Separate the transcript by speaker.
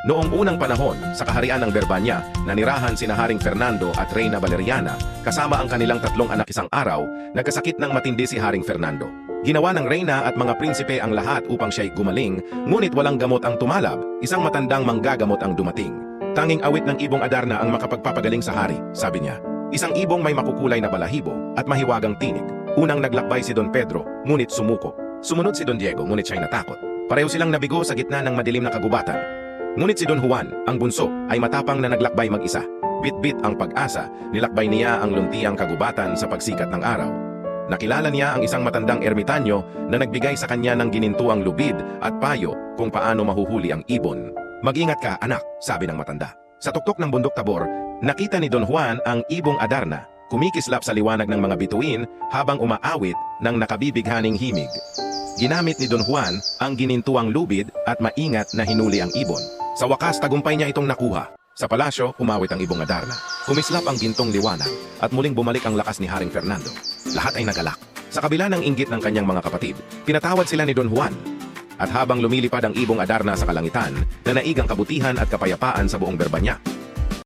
Speaker 1: Noong unang panahon, sa kaharian ng Berbanya, nanirahan sina Haring Fernando at Reyna Valeriana, kasama ang kanilang tatlong anak isang araw, nagkasakit ng matindi si Haring Fernando. Ginawa ng Reyna at mga prinsipe ang lahat upang siya'y gumaling, ngunit walang gamot ang tumalab, isang matandang manggagamot ang dumating. Tanging awit ng ibong Adarna ang makapagpapagaling sa hari, sabi niya. Isang ibong may makukulay na balahibo at mahiwagang tinig. Unang naglakbay si Don Pedro, ngunit sumuko. Sumunod si Don Diego, ngunit siya'y natakot. Pareho silang nabigo sa gitna ng madilim na kagubatan. Ngunit si Don Juan, ang bunso, ay matapang na naglakbay mag-isa. Bit-bit ang pag-asa, nilakbay niya ang luntiang kagubatan sa pagsikat ng araw. Nakilala niya ang isang matandang ermitanyo na nagbigay sa kanya ng ginintuang lubid at payo kung paano mahuhuli ang ibon. Mag-ingat ka, anak, sabi ng matanda. Sa tuktok ng bundok Tabor, nakita ni Don Juan ang ibong Adarna, kumikislap sa liwanag ng mga bituin habang umaawit ng nakabibighaning himig. Ginamit ni Don Juan ang ginintuang lubid at maingat na hinuli ang ibon. Sa wakas, tagumpay niya itong nakuha. Sa palasyo, umawit ang ibong Adarna. Kumislap ang gintong liwanag at muling bumalik ang lakas ni Haring Fernando. Lahat ay nagalak. Sa kabila ng inggit ng kanyang mga kapatid, pinatawad sila ni Don Juan. At habang lumilipad ang ibong Adarna sa kalangitan, nanaigang kabutihan at kapayapaan sa buong Berbanya.